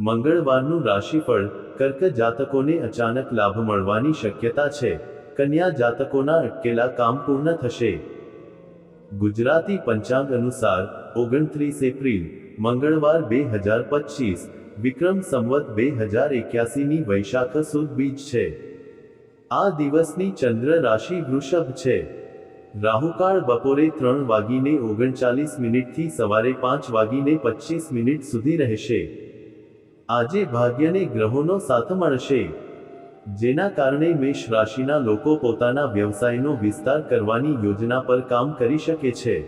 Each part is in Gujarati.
મંગળવારનું રાશિફળ કર્ક જાતકોને અચાનક લાભ મળવાની શક્યતા છે. કન્યા જાતકોના અટકેલા કામ પૂર્ણ થશે. ગુજરાતી પંચાંગ અનુસાર, ઓગણત્રીસ એપ્રિલ, મંગળવાર બે હજાર પચીસ, વિક્રમ સંવત બે હજાર એક્યાસીની વૈશાખ સુદ બીજ છે. આ દિવસની ચંદ્ર રાશિ વૃષભ છે. રાહુકાળ બપોરે ત્રણ વાગીને ઓગણચાલીસ મિનિટથી સવારે પાંચ વાગીને પચીસ મિનિટ સુધી રહેશે. આજે ભાગ્યને ગ્રહોનો સાથ મળશે. જેના કારણે મેષ રાશિના લોકો પોતાના વ્યવસાયનો વિસ્તાર કરવાની યોજના પર કામ કરી શકે છે.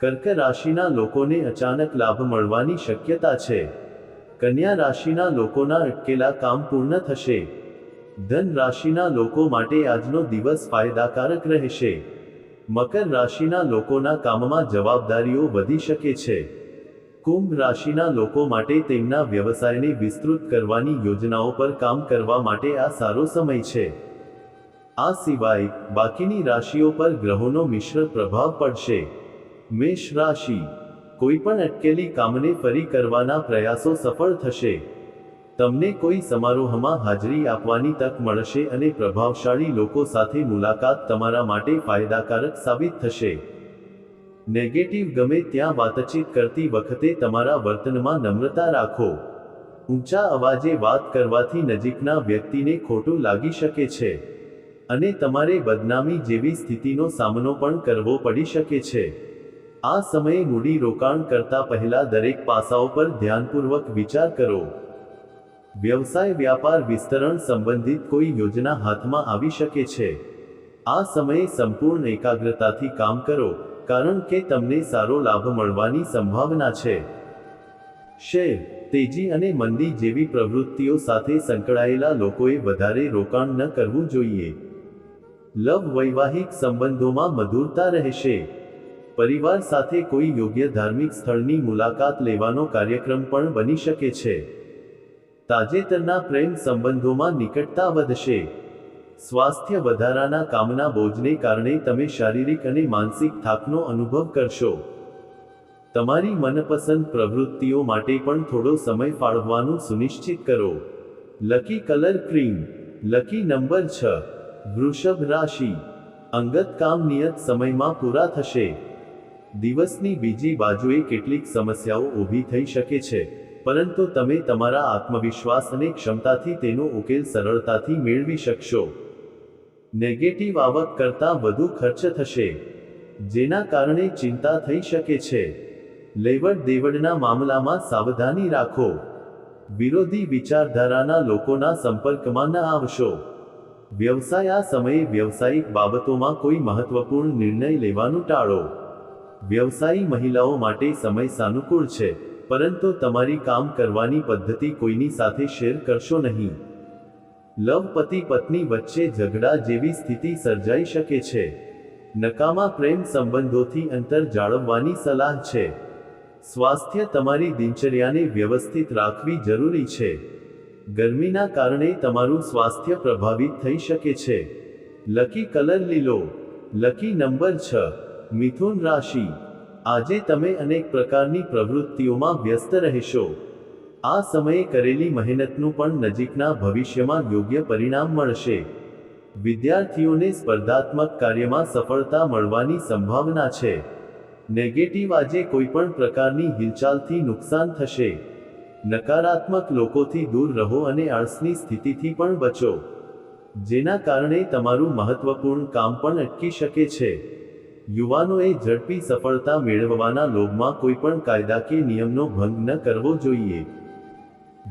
કર્ક રાશિના લોકોને અચાનક લાભ મળવાની શક્યતા છે. કન્યા રાશિના લોકોના અટકેલા કામ પૂર્ણ થશે. ધન રાશિના લોકો માટે આજનો દિવસ ફાયદાકારક રહેશે. મકર રાશિના લોકોના કામમાં જવાબદારીઓ વધી શકે છે. કુંભ રાશિના લોકો માટે તેમના વ્યવસાયને વિસ્તૃત કરવાની યોજનાઓ પર કામ કરવા માટે આ સારો સમય છે. આ સિવાય, બાકીની રાશિઓ પર ગ્રહોનો મિશ્ર પ્રભાવ પડશે. મેષ રાશિ. કોઈ પણ અટકેલી કામને ફરી કરવાના પ્રયાસો સફળ થશે. તમને કોઈ સમારોહમાં હાજરી આપવાની તક મળશે અને પ્રભાવશાળી લોકો સાથે મુલાકાત તમારા માટે ફાયદાકારક સાબિત થશે. નેગેટિવ ગમે ત્યાં વાતચીત કરતી વખતે તમારા વર્તનમાં નમ્રતા રાખો. ઊંચા અવાજે વાત કરવાથી નજીકના વ્યક્તિને ખોટું લાગી શકે છે. અને તમારે બદનામી જેવી સ્થિતિનો સામનો પણ કરવો પડી શકે છે. આ સમયે મૂડી રોકાણ કરતા પહેલા દરેક પાસાઓ પર ધ્યાનપૂર્વક વિચાર કરો. વ્યવસાય વ્યાપાર વિસ્તરણ સંબંધિત કોઈ યોજના હાથમાં આવી શકે છે. આ સમયે સંપૂર્ણ એકાગ્રતાથી કામ કરો. કારણ કે તમને સારો લાભ મળવાની સંભાવના છે. શેર, તેજી અને મંદી જેવી પ્રવૃત્તિઓ સાથે સંકળાયેલા લોકોએ વધારે રોકાણ ન કરવું જોઈએ. લવ વૈવાહિક સંબંધોમાં મધુરતા રહેશે. પરિવાર સાથે કોઈ યોગ્ય ધાર્મિક સ્થળની મુલાકાત લેવાનો કાર્યક્રમ પણ બની શકે છે. તાજેતરના પ્રેમ સંબંધોમાં નિકટતા વધશે. સ્વાસ્થ્ય વધારાના કામના બોજને કારણે તમે શારીરિક અને માનસિક થાકનો અનુભવ કરશો. તમારી મનપસંદ પ્રવૃત્તિઓ માટે પણ થોડો સમય ફાળવવાનું સુનિશ્ચિત કરો. Lucky colour cream, lucky number છ, વૃષભ રાશિ, અંગત કામ નિયત સમયમાં પૂરા થશે. દિવસની બીજી બાજુએ કેટલીક સમસ્યાઓ ઊભી થઈ શકે છે, પરંતુ તમે તમારા આત્મવિશ્વાસ અને ક્ષમતાથી તેનો ઉકેલ સરળતાથી મેળવી શકશો. નેગેટિવ આવક કરતાં વધુ ખર્ચ થશે. જેના કારણે ચિંતા થઈ શકે છે. લેવડ દેવડના મામલામાં સાવધાની રાખો. વિરોધી વિચારધારાના લોકોના સંપર્કમાં ન આવશો. વ્યવસાય આ સમયે વ્યવસાયિક બાબતોમાં કોઈ મહત્વપૂર્ણ નિર્ણય લેવાનું ટાળો. વ્યવસાયી મહિલાઓ માટે સમય સાનુકૂળ છે, પરંતુ તમારી કામ કરવાની પદ્ધતિ કોઈની સાથે શેર કરશો નહીં. લવ પતિ પત્ની વચ્ચે ઝઘડા જેવી સ્થિતિ સર્જાઈ શકે છે. નકામા પ્રેમ સંબંધોથી અંતર જાળવવાની સલાહ છે. સ્વાસ્થ્ય તમારી દિનચર્યાને વ્યવસ્થિત રાખવી જરૂરી છે. ગરમીના કારણે તમારું સ્વાસ્થ્ય પ્રભાવિત થઈ શકે છે. લકી કલર લીલો. લકી નંબર છ. મિથુન રાશિ. આજે તમે અનેક પ્રકારની પ્રવૃત્તિઓમાં વ્યસ્ત રહેશો. આ સમયે કરેલી મહેનતનું પણ નજીકના ભવિષ્યમાં યોગ્ય પરિણામ મળશે. વિદ્યાર્થીઓને સ્પર્ધાત્મક કાર્યમાં સફળતા મળવાની સંભાવના છે. નેગેટિવ આજે કોઈપણ પ્રકારની હિલચાલથી નુકસાન થશે. નકારાત્મક લોકોથી દૂર રહો અને આળસની સ્થિતિથી પણ બચો. જેના કારણે તમારું મહત્વપૂર્ણ કામ પણ અટકી શકે છે. યુવાનોએ ઝડપી સફળતા મેળવવાના લોભમાં કોઈ પણ કાયદા નિયમનો ભંગ ન કરવો જોઈએ.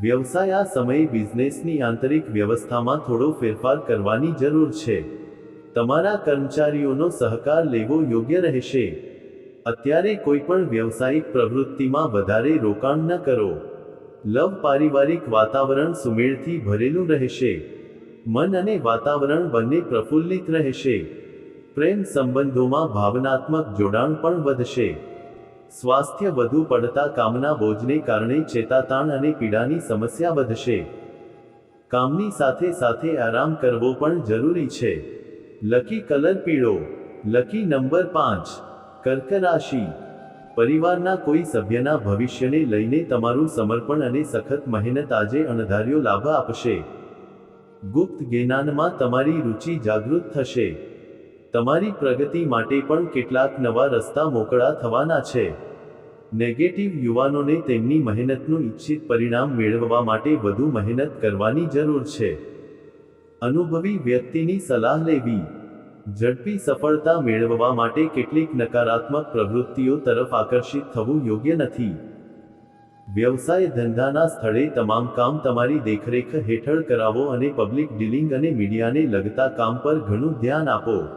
વ્યવસાય આ સમયે બિઝનેસની આંતરિક વ્યવસ્થામાં થોડો ફેરફાર કરવાની જરૂર છે. તમારા કર્મચારીઓનો સહકાર લેવો યોગ્ય રહેશે. અત્યારે કોઈ પણ વ્યવસાયિક પ્રવૃત્તિમાં વધારે રોકાણ ન કરો. લવ પારિવારિક વાતાવરણ સુમેળથી ભરેલું રહેશે. મન અને વાતાવરણ બંને પ્રફુલ્લિત રહેશે. પ્રેમ સંબંધોમાં ભાવનાત્મક જોડાણ પણ વધશે. સ્વાસ્થ્ય વધુ પડતા કામના બોજને કારણે ચેતાતાણ અને પીડાની સમસ્યા વધશે. કામની સાથે સાથે આરામ કરવો પણ જરૂરી છે. લકી કલર પીળો, લકી નંબર પાંચ કર્ક રાશિ પરિવારના કોઈ સભ્યના ભવિષ્યને લઈને તમારું સમર્પણ અને સખત મહેનત આજે અણધાર્યો લાભ આપશે. ગુપ્ત જ્ઞાનમાં તમારી રુચિ જાગૃત થશે. તમારી પ્રગતિ માટે પણ કેટલાક નવા રસ્તા મોકળા થવાના છે. નેગેટિવ યુવાનોને તેમની મહેનતનું ઈચ્છિત પરિણામ મેળવવા માટે વધુ મહેનત કરવાની જરૂર છે. અનુભવી વ્યક્તિની સલાહ લેવી. ઝડપી સફળતા મેળવવા માટે કેટલીક નકારાત્મક પ્રવૃત્તિઓ તરફ આકર્ષિત થવું યોગ્ય નથી. વ્યવસાય ધંધાના સ્થળે તમામ કામ તમારી દેખરેખ હેઠળ કરાવો અને પબ્લિક ડીલિંગ અને મીડિયાને લગતા કામ પર ઘણું ધ્યાન આપો.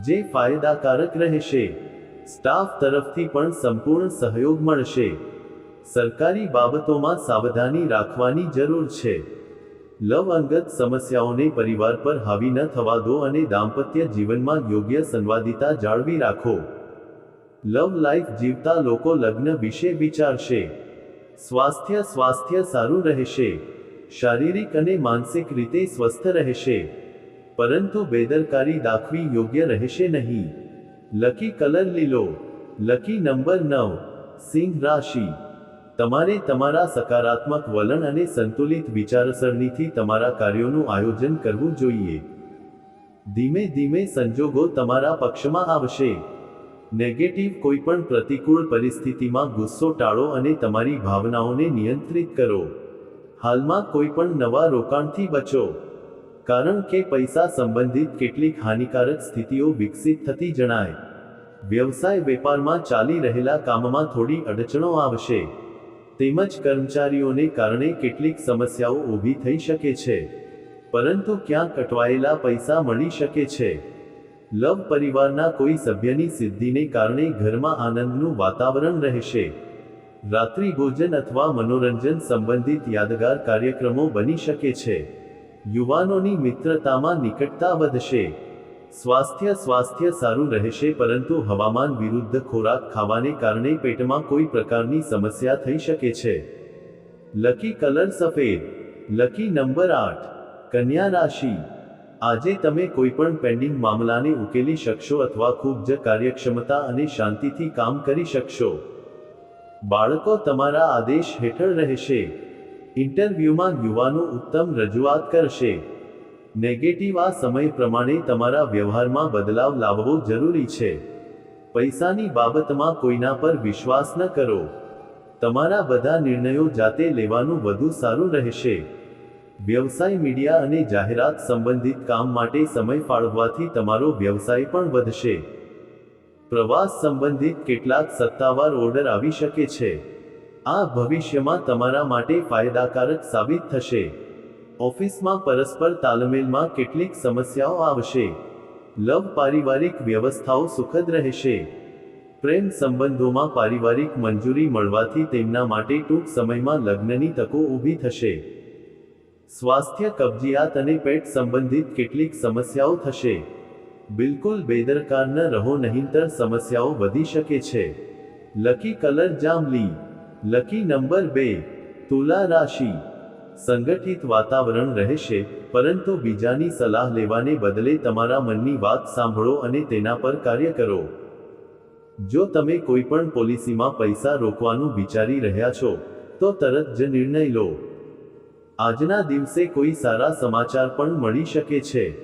જે ફાયદાકારક રહેશે. સ્ટાફ તરફથી પણ સંપૂર્ણ સહયોગ મળશે. સરકારી બાબતોમાં સાવધાની રાખવાની જરૂર છે. લવ અંગત સમસ્યાઓને પરિવાર પર હાવી ન થવા દો અને દાંપત્ય જીવનમાં યોગ્ય સંવાદિતા જાળવી રાખો. લવ લાઈફ જીવતા લોકો લગ્ન વિશે વિચારશે. સ્વાસ્થ્ય સ્વાસ્થ્ય સારું રહેશે. શારીરિક અને માનસિક રીતે સ્વસ્થ રહેશે. પરંતુ બેદરકારી દાખવી યોગ્ય રહેશે નહીં. લકી કલર લીલો, લકી નંબર નવ, સિંહ રાશિ. તમારે તમારા સકારાત્મક વલણ અને સંતુલિત વિચારસરણીથી તમારા કાર્યોનું આયોજન કરવું જોઈએ. ધીમે ધીમે સંજોગો તમારા પક્ષમાં આવશે. નેગેટિવ કોઈપણ પ્રતિકૂળ પરિસ્થિતિમાં ગુસ્સો ટાળો અને તમારી ભાવનાઓને નિયંત્રિત કરો. હાલમાં કોઈપણ નવા રોકાણથી બચો. કારણ કે પૈસા સંબંધિત કેટલીક હાનિકારક સ્થિતિઓ વિકસિત થતી જણાય. વ્યવસાય વેપારમાં ચાલી રહેલા કામમાં થોડી અડચણો આવશે. તેમજ કર્મચારીઓને કારણે કેટલીક સમસ્યાઓ ઊભી થઈ શકે છે. પરંતુ ક્યાં કટવાયેલા પૈસા મળી શકે છે. લવ પરિવારના કોઈ સભ્યની સિદ્ધિને કારણે ઘરમાં આનંદનું વાતાવરણ રહેશે. રાત્રિ ભોજન અથવા મનોરંજન સંબંધિત યાદગાર કાર્યક્રમો બની શકે છે. યુવાનોની મિત્રતામાં નિકટતા વધશે. સ્વાસ્થ્ય સ્વાસ્થ્ય સારું રહેશે, પરંતુ હવામાન વિરુદ્ધ ખોરાક ખાવાને કારણે પેટમાં કોઈ પ્રકારની સમસ્યા થઈ શકે છે. લકી કલર સફેદ. લકી નંબર આઠ. કન્યા રાશિ. આજે તમે કોઈપણ પેન્ડિંગ મામલાને ઉકેલી શકશો અથવા ખૂબ જ કાર્યક્ષમતા અને શાંતિથી કામ કરી શકશો. બાળકો, તમારા આદેશ હેઠળ રહેશે. ઇન્ટરવ્યૂમાં યુવાનો ઉત્તમ રજૂઆત કરશે. નેગેટિવ આ સમય પ્રમાણે તમારા વ્યવહારમાં બદલાવ લાવવો જરૂરી છે. પૈસાની બાબતમાં કોઈના પર વિશ્વાસ ન કરો. તમારા બધા નિર્ણયો જાતે લેવાનું વધુ સારું રહેશે. વ્યવસાય મીડિયા અને જાહેરાત સંબંધિત કામ માટે સમય ફાળવવાથી તમારો વ્યવસાય પણ વધશે. પ્રવાસ સંબંધિત કેટલાક સત્તાવાર ઓર્ડર આવી શકે છે. આ ભવિષ્યમાં તમારા માટે ફાયદાકારક સાબિત થશે. ઓફિસમાં પરસ્પર તાલમેલમાં કેટલીક સમસ્યાઓ આવશે. લવ પારિવારિક વ્યવસ્થાઓ સુખદ રહેશે. પ્રેમ સંબંધોમાં પારિવારિક મંજૂરી મળવાથી તેમના માટે ટૂંક સમયમાં લગ્નની તકો ઊભી થશે. સ્વાસ્થ્ય, કબજિયાત અને પેટ સંબંધિત કેટલીક સમસ્યાઓ થશે. બિલકુલ બેદરકાર ન રહો નહીંતર સમસ્યાઓ વધી શકે છે. લકી કલર જાંબલી લકી નંબર બે, તુલા રાશિ. સંગઠિત વાતાવરણ રહેશે, પરંતુ બીજાની સલાહ લેવાને બદલે તમારા મનની વાત સાંભળો અને તેના પર કાર્ય કરો. જો તમે કોઈ પણ પોલિસીમાં પૈસા રોકવાનું વિચારી રહ્યા છો, તો તરત જ નિર્ણય લો. આજના દિવસે કોઈ સારા સમાચાર પણ મળી શકે છે.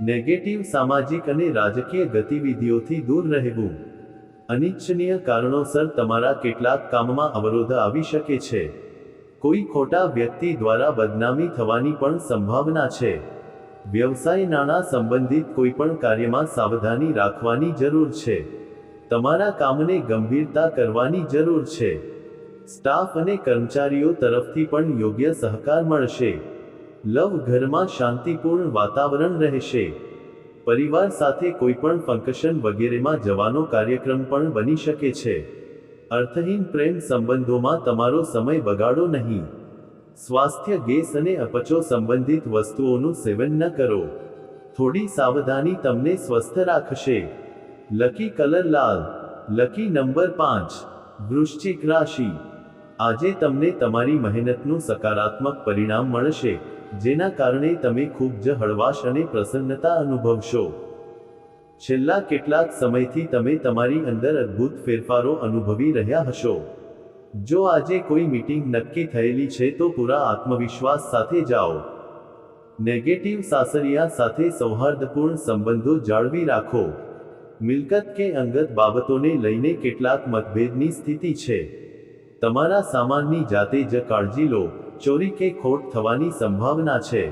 નેગેટિવ સામાજિક અને રાજકીય ગતિવિધિઓથી દૂર રહેવું. અનિચ્છનીય કારણોસર તમારા કેટલાક કામમાં અવરોધ આવી શકે છે. કોઈ ખોટા વ્યક્તિ દ્વારા બદનામી થવાની પણ સંભાવના છે. વ્યવસાય નાણાં સંબંધિત કોઈપણ કાર્યમાં સાવધાની રાખવાની જરૂર છે. તમારા કામને ગંભીરતા કરવાની જરૂર છે. સ્ટાફ અને કર્મચારીઓ તરફથી પણ યોગ્ય સહકાર મળશે. લવ ઘરમાં શાંતિપૂર્ણ વાતાવરણ રહેશે. પરિવાર સાથે કોઈ પણ ફંક્શન વગેરેમાં જવાનો કાર્યક્રમ પણ બની શકે છે. અર્થહીન પ્રેમ સંબંધોમાં તમારો સમય બગાડો નહીં. સ્વાસ્થ્ય, ગેસ અને અપચો સંબંધિત વસ્તુઓનું સેવન ન કરો. થોડી સાવધાની તમને સ્વસ્થ રાખશે. લકી કલર લાલ, લકી નંબર પાંચ, વૃશ્ચિક રાશિ. આજે તમને તમારી મહેનતનું સકારાત્મક પરિણામ મળશે. જેના કારણે તમે ખૂબ જ હળવાશ અને પ્રસન્નતા અનુભવશો. છેલ્લા કેટલાક સમયથી તમે તમારી અંદર અદ્ભુત ફેરફારો અનુભવી રહ્યા હશો. જો આજે કોઈ મીટિંગ નક્કી થયેલી છે તો પૂરા આત્મવિશ્વાસ સાથે જાઓ. નેગેટિવ સાસરિયા સાથે સૌહાર્દપૂર્ણ સંબંધો જાળવી રાખો. મિલકત કે અંગત બાબતોને લઈને કેટલાક મતભેદની સ્થિતિ છે. તમારા સામાનની જાતે જ કાળજી લો. ચોરી કે ખોટ થવાની સંભાવના છે.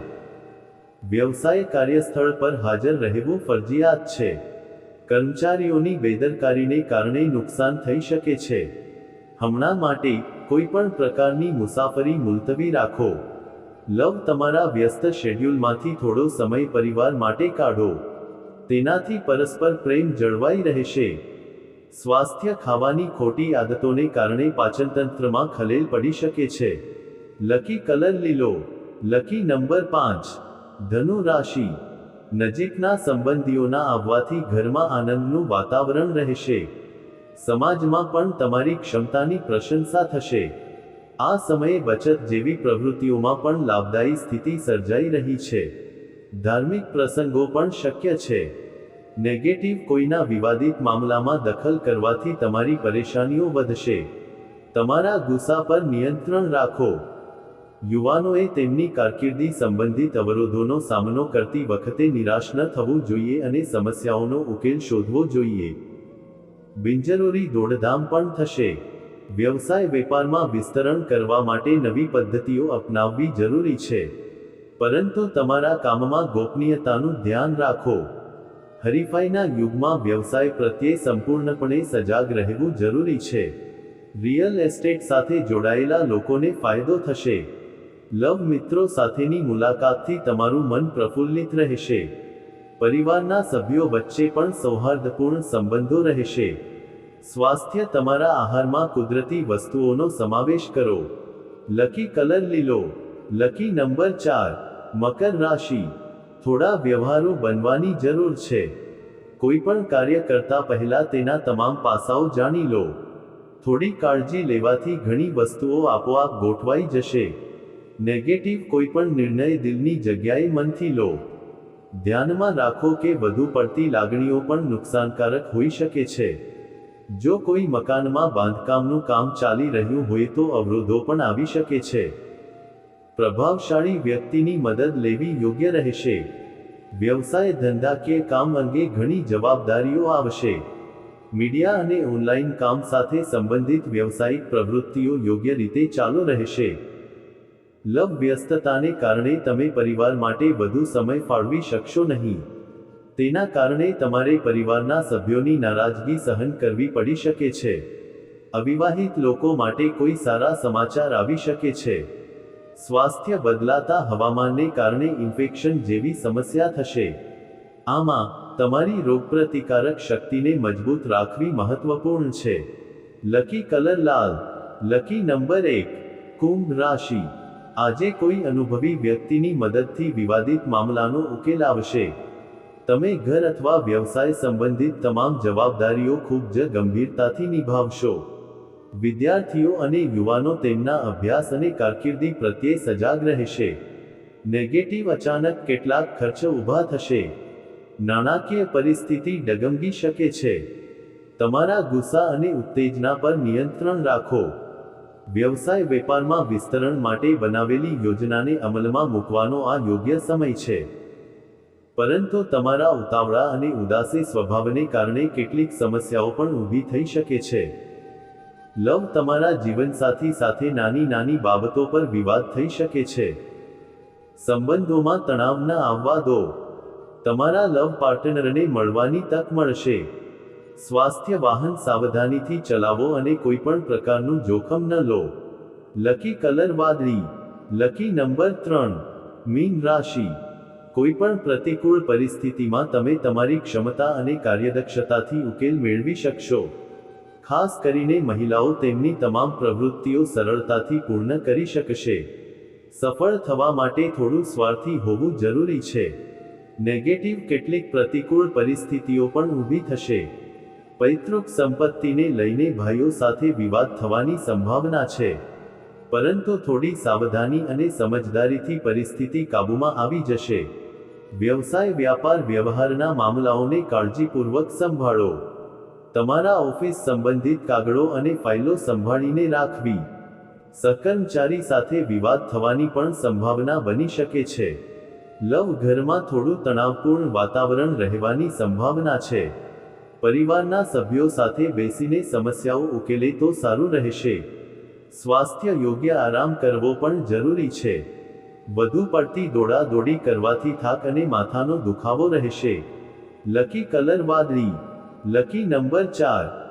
વ્યવસાય કાર્યસ્થળ પર હાજર રહેવું ફરજિયાત છે. કર્મચારીઓની બેદરકારીને કારણે નુકસાન થઈ શકે છે. હમણાં માટે કોઈ પણ પ્રકારની મુસાફરી મુલતવી રાખો. લવ તમારા વ્યસ્ત શેડ્યુલમાંથી થોડો સમય પરિવાર માટે કાઢો. તેનાથી પરસ્પર પ્રેમ જળવાઈ રહેશે. સ્વાસ્થ્ય ખાવાની ખોટી આદતોને કારણે પાચનતંત્રમાં ખલેલ પડી શકે છે. લકી કલર લીલો. લકી નંબર પાંચ. ધનુ રાશિ. નજીકના સંબંધીઓના આવવાથી ઘરમાં આનંદનું વાતાવરણ રહેશે. સમાજમાં પણ તમારી ક્ષમતાની પ્રશંસા થશે. આ સમયે બચત જેવી પ્રવૃત્તિઓમાં પણ લાભદાયી સ્થિતિ સર્જાઈ રહી છે. ધાર્મિક પ્રસંગો પણ શક્ય છે. નેગેટિવ કોઈના વિવાદિત મામલામાં દખલ કરવાથી તમારી પરેશાનીઓ વધશે. તમારા ગુસ્સા પર નિયંત્રણ રાખો. યુવાનોએ તેમની કારકિર્દી સંબંધિત અવરોધોનો સામનો કરતી વખતે નિરાશ ન થવું જોઈએ અને સમસ્યાઓનો ઉકેલ શોધવો જોઈએ. બિનજરૂરી દોડધામ પણ થશે. વ્યવસાય વેપારમાં વિસ્તરણ કરવા માટે નવી પદ્ધતિઓ અપનાવવી જરૂરી છે. પરંતુ તમારા કામમાં ગોપનીયતાનું ધ્યાન રાખો. હરીફાઈના યુગમાં વ્યવસાય પ્રત્યે સંપૂર્ણપણે સજાગ રહેવું જરૂરી છે. રિયલ એસ્ટેટ સાથે જોડાયેલા લોકોને ફાયદો થશે. લવ મિત્રો સાથેની મુલાકાતથી તમારું મન પ્રફુલ્લિત રહેશે. પરિવારના સભ્યો વચ્ચે પણ સૌહાર્દપૂર્ણ સંબંધો રહેશે. સ્વાસ્થ્ય તમારા આહારમાં કુદરતી વસ્તુઓનો સમાવેશ કરો. લકી કલર લીલો. લકી નંબર ચાર. મકર રાશિ. થોડા વ્યવહારો બનવાની જરૂર છે. કોઈ પણ કાર્ય કરતા પહેલા તેના તમામ પાસાઓ જાણી લો. થોડી કાળજી લેવાથી ઘણી વસ્તુઓ આપોઆપ ગોઠવાઈ જશે. નેગેટિવ કોઈપણ નિર્ણય દિલની જગ્યાએ મનથી લો. ધ્યાનમાં રાખો કે વધુ પડતી લાગણીઓ પણ નુકસાનકારક હોઈ શકે છે. જો કોઈ મકાનમાં બાંધકામનું કામ ચાલી રહ્યું હોય તો અવરોધો પણ આવી શકે છે. પ્રભાવશાળી વ્યક્તિની મદદ લેવી યોગ્ય રહેશે. વ્યવસાય ધંધાકીય કામ અંગે ઘણી જવાબદારીઓ આવશે. મીડિયા અને ઓનલાઈન કામ સાથે સંબંધિત વ્યવસાયિક પ્રવૃત્તિઓ યોગ્ય રીતે ચાલુ રહેશે. લવ વ્યસ્તતાને કારણે તમે પરિવાર માટે વધુ સમય ફાળવી શકશો નહીં. તેના કારણે તમારે પરિવારના સભ્યોની નારાજગી સહન કરવી પડી શકે છે. અવિવાહિત લોકો માટે કોઈ સારા સમાચાર આવી શકે છે. સ્વાસ્થ્ય બદલાતા હવામાનને કારણે ઇન્ફેક્શન જેવી સમસ્યા થશે. આમાં, તમારી રોગપ્રતિકારક શક્તિને મજબૂત રાખવી મહત્વપૂર્ણ છે. લકી કલર લાલ, લકી નંબર એક, કુંભ રાશિ. આજે કોઈ અનુભવી વ્યક્તિની મદદથી વિવાદિત મામલાનો ઉકેલ આવશે. તમે ઘર અથવા વ્યવસાય સંબંધિત તમામ જવાબદારીઓ ખૂબ જ ગંભીરતાથી નિભાવશો. વિદ્યાર્થીઓ અને યુવાનો તેમના અભ્યાસ અને કારકિર્દી પ્રત્યે સજાગ રહેશે. નેગેટિવ અચાનક કેટલાક ખર્ચ ઊભા થશે. નાણાકીય પરિસ્થિતિ ડગમગી શકે છે. તમારા ગુસ્સા અને ઉત્તેજના પર નિયંત્રણ રાખો. વ્યવસાય વેપારમાં વિસ્તરણ માટે બનાવેલી યોજનાને અમલમાં મૂકવાનો આ યોગ્ય સમય છે. પરંતુ તમારા ઉતાવળા અને ઉદાસી સ્વભાવને કારણે કેટલીક સમસ્યાઓ પણ ઊભી થઈ શકે છે. લવ તમારા જીવનસાથી સાથે નાની નાની બાબતો પર વિવાદ થઈ શકે છે. સંબંધોમાં તણાવ ન આવવા દો. તમારા લવ પાર્ટનરને મળવાની તક મળશે. સ્વાસ્થ્ય વાહન સાવધાનીથી ચલાવો અને કોઈ પણ પ્રકારનું જોખમ ન લો. લકી કલર વાદળી. લકી નંબર ત્રણ. મીન રાશિ કોઈ પણ પ્રતિકૂળ પરિસ્થિતિમાં તમે તમારી ક્ષમતા અને કાર્યદક્ષતાથી ઉકેલ મેળવી શકશો. ખાસ કરીને મહિલાઓ તેમની તમામ પ્રવૃત્તિઓ સરળતાથી પૂર્ણ કરી શકશે. સફળ થવા માટે થોડું સ્વાર્થી હોવું જરૂરી છે. નેગેટિવ કેટલીક પ્રતિકૂળ પરિસ્થિતિઓ પણ ઊભી થશે. પૈતૃક સંપત્તિને લઈને ભાઈઓ સાથે વિવાદ થવાની સંભાવના છે. પરંતુ થોડી સાવધાની અને સમજદારીથી પરિસ્થિતિ કાબૂમાં આવી જશે. વ્યવસાય વ્યાપાર વ્યવહારના મામલાઓને કાળજીપૂર્વક સંભાળો. તમારા ઓફિસ સંબંધિત કાગળો અને ફાઇલો સંભાળીને રાખવી. સહકર્મચારી સાથે વિવાદ થવાની પણ સંભાવના બની શકે છે. લવ ઘરમાં થોડું તણાવપૂર્ણ વાતાવરણ રહેવાની સંભાવના છે. પરિવારના સભ્યો સાથે બેસીને સમસ્યાઓ ઉકેલે તો સારું રહેશે. સ્વાસ્થ્ય યોગ્ય આરામ કરવો પણ જરૂરી છે. વધુ પડતી દોડાદોડી કરવાથી થાક અને માથાનો દુખાવો રહેશે. લકી કલર વાદળી લકી નંબર ચાર.